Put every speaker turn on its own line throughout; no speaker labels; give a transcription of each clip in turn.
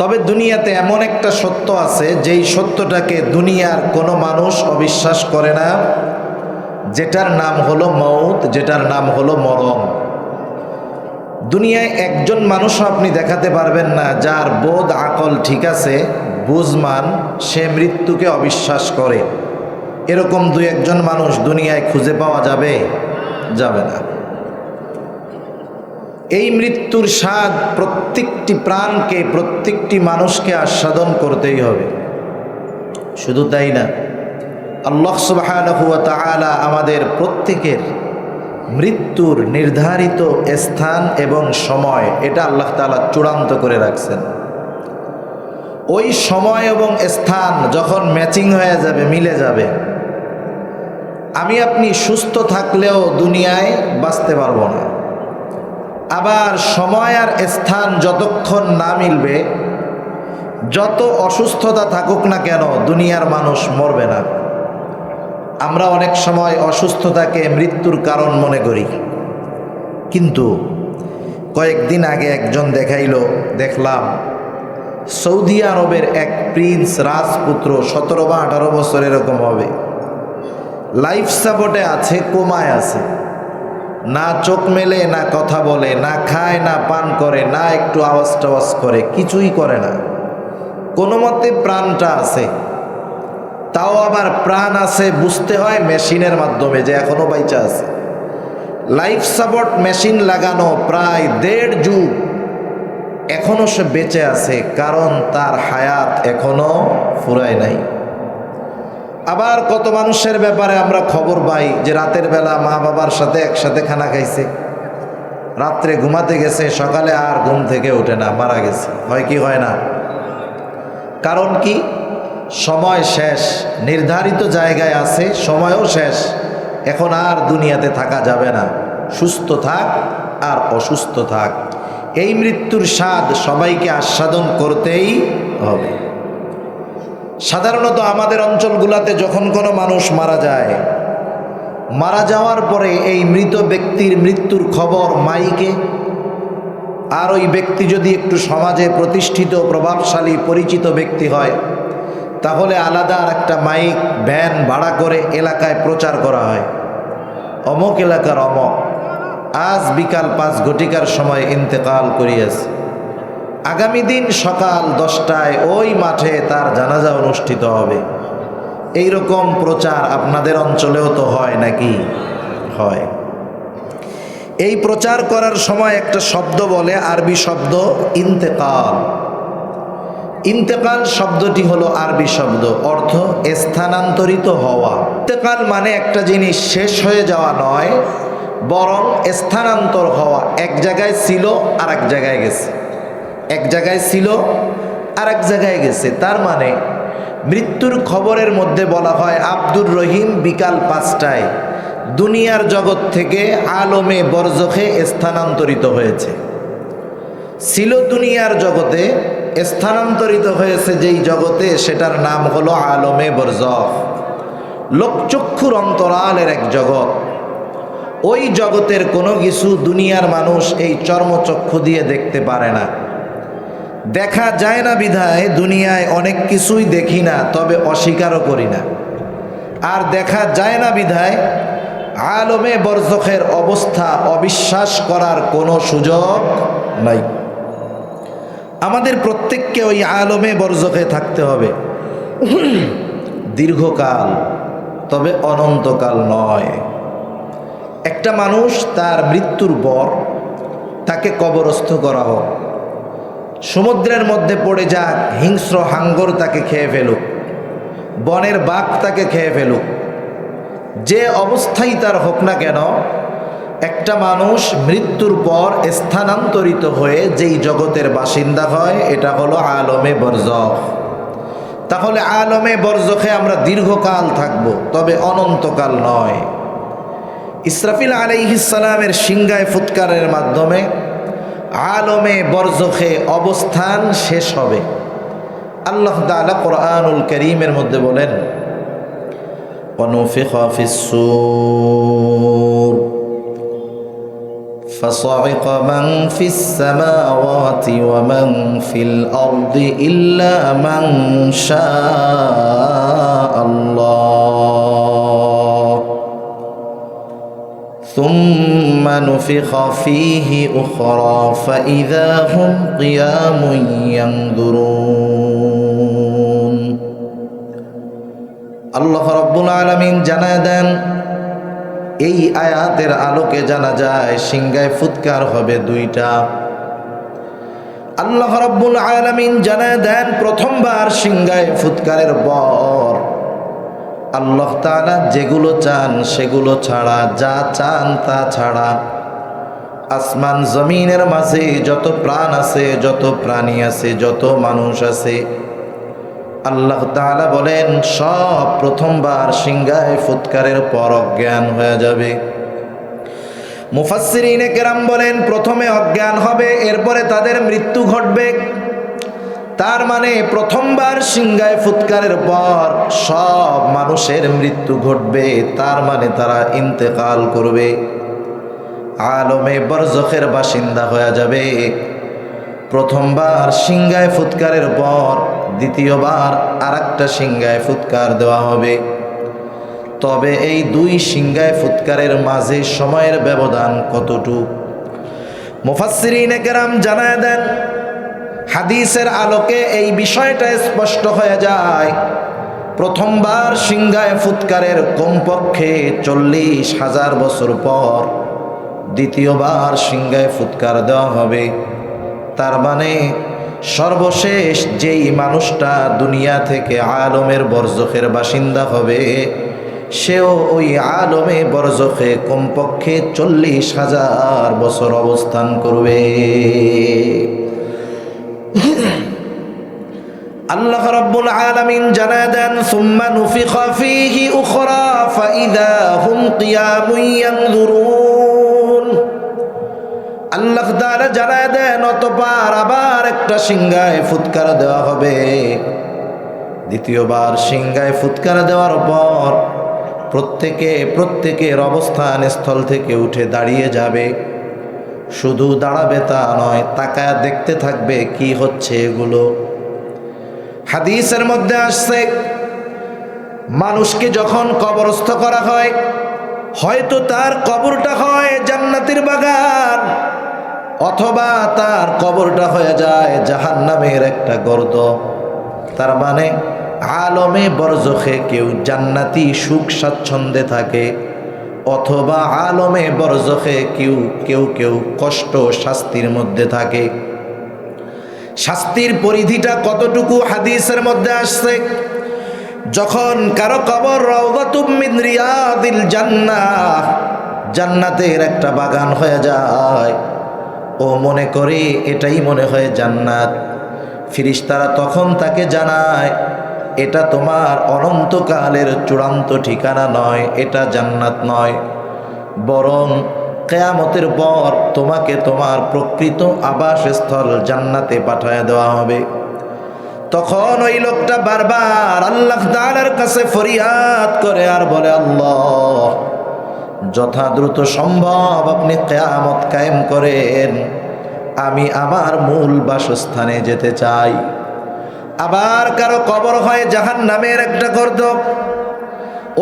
তবে দুনিয়াতে এমন একটা সত্য আছে, যেই সত্যটাকে দুনিয়ার কোনো মানুষ অবিশ্বাস করে না, যেটার নাম হলো মৌত যেটার নাম হলো মরণ। দুনিয়ায় একজন মানুষও আপনি দেখাতে পারবেন না, যার বোধ, আকল ঠিক আছে, বুঝমান, সে মৃত্যুকে অবিশ্বাস করে। এরকম দুই একজন মানুষ দুনিয়ায় খুঁজে পাওয়া যাবে? যাবে না। এই মৃত্যুর স্বাদ প্রত্যেকটি প্রাণকে, প্রত্যেকটি মানুষকে আস্বাদন করতেই হবে। শুধু তাই না, আল্লাহ ওয়া আমাদের প্রত্যেকের মৃত্যুর নির্ধারিত স্থান এবং সময়, এটা আল্লাহ তাআলা চূড়ান্ত করে রাখছেন। ওই সময় এবং স্থান যখন ম্যাচিং হয়ে যাবে, মিলে যাবে, আমি আপনি সুস্থ থাকলেও দুনিয়ায় বাঁচতে পারব না। আবার সময় আর স্থান যতক্ষণ না মিলবে, যত অসুস্থতা থাকুক না কেন দুনিয়ার মানুষ মরবে না। আমরা অনেক সময় অসুস্থতাকে মৃত্যুর কারণ মনে করি। কিন্তু কয়েকদিন আগে একজন দেখাইল, দেখলাম সৌদি আরবের এক প্রিন্স রাজপুত্র সতেরো বা আঠারো বছর এরকম হবে। লাইফ সাপোর্টে আছে, কোমায় আছে। না চোখ মেলে, না কথা বলে, না খায়, না পান করে, না একটু আওয়াজ টাওয়াজ করে, কিছুই করে না। কোনো মতে প্রাণটা আছে। তাও আবার প্রাণ আছে বুঝতে হয় মেশিনের মাধ্যমে যে এখনও বাইচা আছে। লাইফ সাপোর্ট মেশিন লাগানো প্রায় দেড় যুগ এখনও সে বেঁচে আছে, কারণ তার হায়াত এখনও ফুরায় নাই। আবার কত মানুষের ব্যাপারে আমরা খবর পাই যে রাতের বেলা মা বাবার সাথে একসাথে খানা খাইছে। রাত্রে ঘুমাতে গেছে, সকালে আর ঘুম থেকে ওঠে না, মারা গেছে। হয় কি, হয় না? কারণ কি? সময় শেষ, নির্ধারিত জায়গায় আছে, সময়ও শেষ। এখন আর দুনিয়াতে থাকা যাবে না। সুস্থ থাক আর অসুস্থ থাক। এই মৃত্যুর স্বাদ সবাইকে আস্বাদন করতেই হবে। সাধারণত আমাদের অঞ্চলগুলোতে যখন কোনো মানুষ মারা যায়, মারা যাওয়ার পরে এই মৃত ব্যক্তির মৃত্যুর খবর মাইকে, আর ওই ব্যক্তি যদি একটু সমাজে প্রতিষ্ঠিত, প্রভাবশালী, পরিচিত ব্যক্তি হয়, তাহলে আলাদা আর একটা মাইক, ভ্যান ভাড়া করে এলাকায় প্রচার করা হয়। অমক এলাকার অমক। আজ বিকাল পাঁচ ঘটিকার সময় ইন্তেকাল করিয়াছে। আগামী দিন সকাল দশটায় ওই মাঠে তার জানাজা অনুষ্ঠিত হবে। এই রকম প্রচার আপনাদের অঞ্চলেও তো হয় নাকি? হয়। এই প্রচার করার সময় একটা শব্দ বলে আরবি শব্দ ইন্তেকাল। ইন্তেকাল শব্দটি হলো আরবি শব্দ, অর্থ স্থানান্তরিত হওয়া। ইন্তেকাল মানে একটা জিনিস শেষ হয়ে যাওয়া নয়, বরং স্থানান্তর হওয়া। এক জায়গায় ছিল আর এক জায়গায় গেছে। এক জায়গায় ছিল আর এক জায়গায় গেছে। তার মানে মৃত্যুর খবরের মধ্যে বলা হয় আব্দুর রহিম বিকাল পাঁচটায় দুনিয়ার জগৎ থেকে আলমে বরজখে স্থানান্তরিত হয়েছে। ছিল দুনিয়ার জগতে, স্থানান্তরিত হয়েছে যেই জগতে, সেটার নাম হলো আলমে বরজখ। লোকচক্ষুর অন্তরালের এক জগৎ। ওই জগতের কোনো কিছু দুনিয়ার মানুষ এই চর্মচক্ষু দিয়ে দেখতে পারে না। দেখা যায় না বিধায় দুনিয়ায় অনেক কিছুই দেখি না, তবে অস্বীকারও করি না। আর দেখা যায় না বিধায় আলমে বরজখের অবস্থা অবিশ্বাস করার কোনো সুযোগ নাই। আমাদের প্রত্যেককে ওই আলমে বরজখে থাকতে হবে। দীর্ঘকাল, তবে অনন্তকাল নয়। একটা মানুষ তার মৃত্যুর পর তাকে কবরস্থ করা হোক। সমুদ্রের মধ্যে পড়ে যাক হিংস্র হাঙ্গর তাকে খেয়ে ফেলুক, বনের বাঘ তাকে খেয়ে ফেলুক। যে অবস্থাই তার হোক না কেন, একটা মানুষ মৃত্যুর পর স্থানান্তরিত হয়ে যেই জগতের বাসিন্দা হয়, এটা হলো আলমে বরজখ তাহলে আলমে বরজখে আমরা দীর্ঘকাল থাকব, তবে অনন্তকাল নয়। ইসরাফিল আলাইহিসালামের সিংগায় ফুৎকারের মাধ্যমে আলমে বরজখে অবস্থান শেষ হবে আল্লাহ তালা কোরআনুল করিমের মধ্যে বলেন ونفخ في الصور فصعق من في السماوات ومن في الأرض إلا من شاء الله ثم نفخ فيه أخرى فإذا هم قيام ينظرون আল্লাহ রব্বুল আলমিন জানায় দেন এই আয়াতের আলোকে জানা যায় সিংগায় ফুৎকার হবে দুইটা আল্লাহ রব্বুল আলমিন জানায় দেন প্রথমবার সিংগায় ফুৎকারের পর আল্লাহ তাআলা যেগুলো চান সেগুলো ছাড়া, যা চান তা ছাড়া। আসমান জমিনের মাঝে যত প্রাণ আছে, যত প্রাণী আছে, যত মানুষ আছে, আল্লাহ তাআলা বলেন, সব প্রথমবার সিংগায় ফুৎকারের পর অজ্ঞান হয়ে যাবে। মুফাসসিরিনে কেরাম বলেন, প্রথমে অজ্ঞান হবে, এরপরে তাদের মৃত্যু ঘটবে। তার মানে প্রথমবার সিংগায় ফুৎকারের পর সব মানুষের মৃত্যু ঘটবে, তার মানে তারা ইন্তেকাল করবে। আলমে বরজখের বাসিন্দা হয়ে যাবে। প্রথমবার সিংগায় ফুৎকারের পর দ্বিতীয়বার আর একটা সিংগায় ফুৎকার দেওয়া হবে। তবে এই দুই সিংগায় ফুৎকারের মাঝে সময়ের ব্যবধান কতটুক? মুফাসসিরিনে কেরাম জানায় দেন হাদিসের আলোকে এই বিষয়টা স্পষ্ট হয়ে যায়। প্রথমবার সিংগায় ফুৎকারের কমপক্ষে চল্লিশ হাজার বছর পর দ্বিতীয়বার সিংগায় ফুৎকার দেওয়া হবে। তার মানে সর্বশেষ যেই মানুষটা দুনিয়া থেকে আলমের বরজখের বাসিন্দা হবে, সেও ওই আলমে বরজখে কমপক্ষে চল্লিশ হাজার বছর অবস্থান করবে। আল্লাহ রাব্বুল আলামিন জানা দেন, সুম্মা নুফিখা ফীহি উখরা ফাইদা হুম কিয়ামুন ইয়ানজুরুন। আল্লাহ তাআলা জানা দেন, অতঃপর আবার একটা সিংহায় ফুৎকার দেওয়া হবে। দ্বিতীয়বার সিংহায় ফুৎকার দেওয়ার পর প্রত্যেকে প্রত্যেকের অবস্থান স্থল থেকে উঠে দাঁড়িয়ে যাবে। শুধু দাঁড়াবে তা নয়, তাকায় দেখতে থাকবে কি হচ্ছে এগুলো। হাদিসের মধ্যে আসছে, মানুষকে যখন কবরস্থ করা হয়, হয়তো তার কবরটা হয় জান্নাতের বাগান, অথবা তার কবরটা হয়ে যায় জাহান নামের একটা গর্দ তার মানে আলমে বরজখে কেউ জান্নাতি সুখ স্বাচ্ছন্দ্যে থাকে। অথবা আলমে বরজখে কেউ কেউ কেউ কষ্ট শাস্তির মধ্যে থাকে। শাস্তির পরিধিটা কতটুকু হাদিসের মধ্যে আসছে? যখন কারও কবর জান্নাতের একটা বাগান হয়ে যায়। ও মনে করে এটাই মনে হয় জান্নাত। ফিরিস্তারা তখন তাকে জানায় এটা তোমার অনন্তকালের চূড়ান্ত ঠিকানা নয়, এটা জান্নাত নয়। বরং কেয়ামতের পর তোমাকে তোমার প্রকৃত আবাসস্থল জান্নাতে পাঠায় দেওয়া হবে। তখন ওই লোকটা বারবার আল্লাহ তাআলার কাছে ফরিয়াদ করে আর বলে, আল্লাহ যথা দ্রুত সম্ভব আপনি কেয়ামত কায়েম করেন। আমি আমার মূল বাসস্থানে যেতে চাই। আবার কারও কবর হয় জাহান নামের একটা গর্দ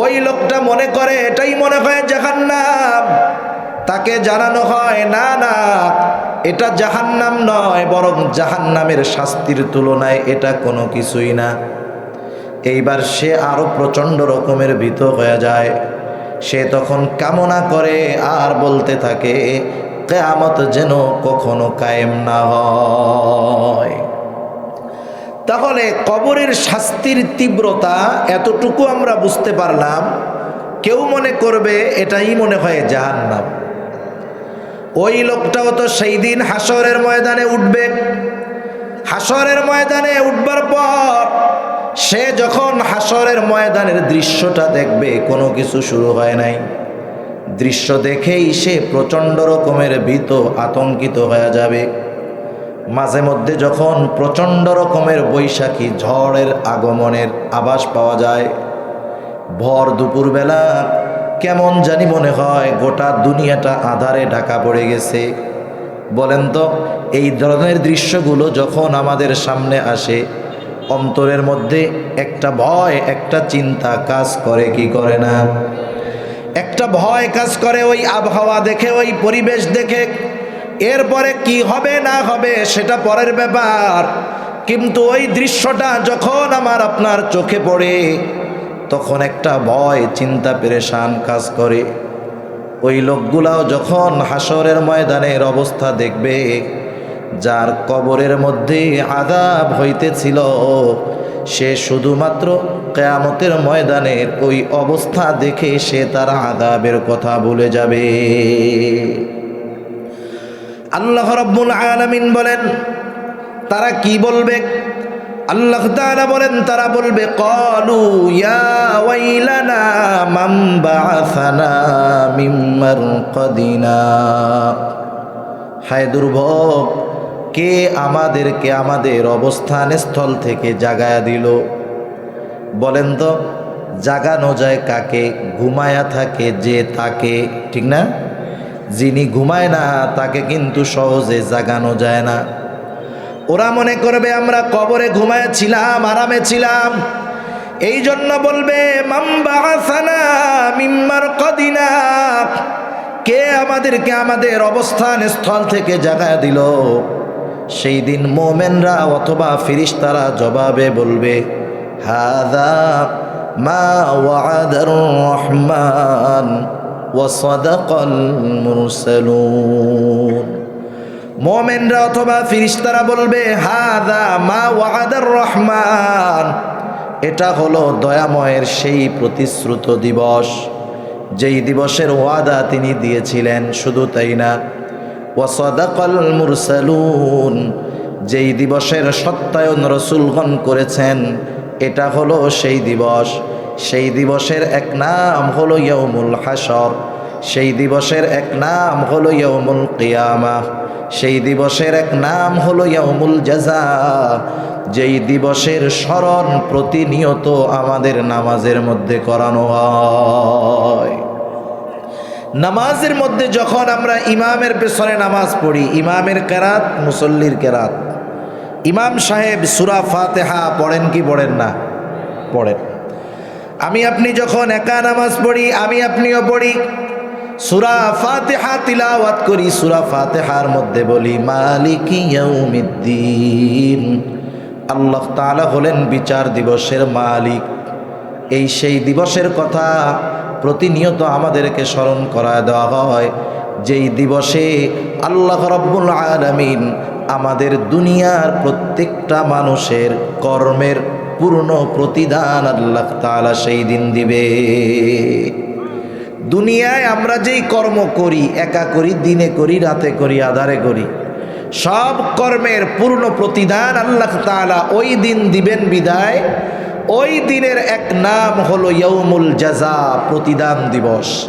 ওই লোকটা মনে করে এটাই মনে হয় জাহান্নাম। তাকে জানানো হয়, না না, এটা জাহান্নাম নয়, বরং জাহান্নামের শাস্তির তুলনায় এটা কোনো কিছুই না। এইবার সে আরও প্রচণ্ড রকমের ভীত হয়ে যায়। সে তখন কামনা করে, আর বলতে থাকে, কেয়ামত যেন কখনো কায়েম না হয়। তাহলে কবরের শাস্তির তীব্রতা এতটুকু আমরা বুঝতে পারলাম। কেউ মনে করবে এটাই মনে হয় জাহান্নাম। ওই লোকটাও তো সেই দিন হাসরের ময়দানে উঠবে। হাসরের ময়দানে উঠবার পর সে যখন হাসরের ময়দানের দৃশ্যটা দেখবে, কোনো কিছু শুরু হয় নাই। দৃশ্য দেখেই সে প্রচণ্ড রকমের ভীত, আতঙ্কিত হয়ে যাবে। মাঝে মধ্যে যখন প্রচণ্ড রকমের বৈশাখী ঝড়ের আগমনের আভাস পাওয়া যায়, ভর দুপুরবেলা কেমন জানি মনে হয় গোটা দুনিয়াটা আধারে ঢাকা পড়ে গেছে। বলেন তো, এই ধরনের দৃশ্যগুলো যখন আমাদের সামনে আসে, অন্তরের মধ্যে একটা ভয়, একটা চিন্তা কাজ করে কি করে না? একটা ভয় কাজ করে ওই আবহাওয়া দেখে, ওই পরিবেশ দেখে এরপরে কি হবে না হবে সেটা পরের ব্যাপার। কিন্তু ওই দৃশ্যটা যখন আমার আপনার চোখে পড়ে, তখন একটা ভয়, চিন্তা, পেরেশান কাজ করে। ওই লোকগুলাও যখন হাসরের ময়দানের অবস্থা দেখবে, যার কবরের মধ্যে আদাব হইতেছিল, সে শুধুমাত্র কেয়ামতের ময়দানের ওই অবস্থা দেখে সে তার আদাবের কথা ভুলে যাবে। আল্লাহ রব্বুল আলামিন বলেন, তারা কি বলবে? আল্লাহ তাআলা বলেন, তারা বলবে, কলু ইয়া ওয়াইলানা মান বাআসানা মিন মারকাদিনা। হায় দুর্ভোগ, কে আমাদেরকে আমাদের অবস্থান স্থল থেকে জাগায়া দিল? বলেন তো, জাগানো যায় কাকে, ঘুমায়া থাকে যে তাকে, ঠিক না? যিনি ঘুমায় না, তাকে কিন্তু সহজে জাগানো যায় না। ওরা মনে করবে, আমরা কবরে ঘুমায়াছিলাম, আরামে ছিলাম। এই জন্য বলবে মিম্মার কদিনা কে আমাদেরকে আমাদের অবস্থান স্থল থেকে জাগায় দিল? সেই দিন মোমেনরা অথবা ফিরিস্তারা জবাবে বলবে হাদা মা ওয়াদার রহমান। ওয়াসাদাকাল মুরসালুন। মোমেনরা অথবা ফিরিস্তারা বলবে হাদা মা ওয়াদার রহমান। এটা হলো দয়াময়ের সেই প্রতিশ্রুত দিবস, যেই দিবসের ওয়াদা তিনি দিয়েছিলেন, শুধু তাই না। ওয়াসাদাকাল মুরসালুন, যেই দিবসের সত্যায়ন রসুলগণ করেছেন, এটা হলো সেই দিবস। সেই দিবসের এক নাম হলো ইয়ৌমুল হাসর সেই দিবসের এক নাম হলো ইয়ৌমুল কিয়ামা। সেই দিবসের এক নাম হলো ইয়ৌমুল জাজা যেই দিবসের স্মরণ প্রতিনিয়ত আমাদের নামাজের মধ্যে করানো হয়। নামাজের মধ্যে যখন আমরা ইমামের পেছনে নামাজ পড়ি, ইমামের কেরাত, মুসল্লির কেরাত। ইমাম সাহেব সুরা ফাতেহা পড়েন কি পড়েন না? পড়েন। আমি আপনি যখন একা নামাজ পড়ি, আমি আপনিও পড়ি। সুরা ফাতেহা তিলাওয়াত করি, সুরা ফাতেহার মধ্যে বলি, মালিক ইয়াউমিদ্দিন। আল্লাহ তাআলা হলেন বিচার দিবসের মালিক। এই সেই দিবসের কথা প্রতিনিয়ত আমাদেরকে স্মরণ করা দেওয়া হয়, যেই দিবসে আল্লাহ রব্বুল আলামিন আমাদের দুনিয়ার প্রত্যেকটা মানুষের কর্মের পূর্ণ প্রতিদান আল্লাহ তাআলা সেই দিন দিবে। দুনিয়ায় আমরা যেই কর্ম করি, একা করি, দিনে করি, রাতে করি, আধারে করি, সব কর্মের পূর্ণ প্রতিদান আল্লাহ তাআলা ওই দিন দিবেন বিদায়। ওই দিনের এক নাম হলো ইয়ৌমুল জাজা, প্রতিদান দিবস।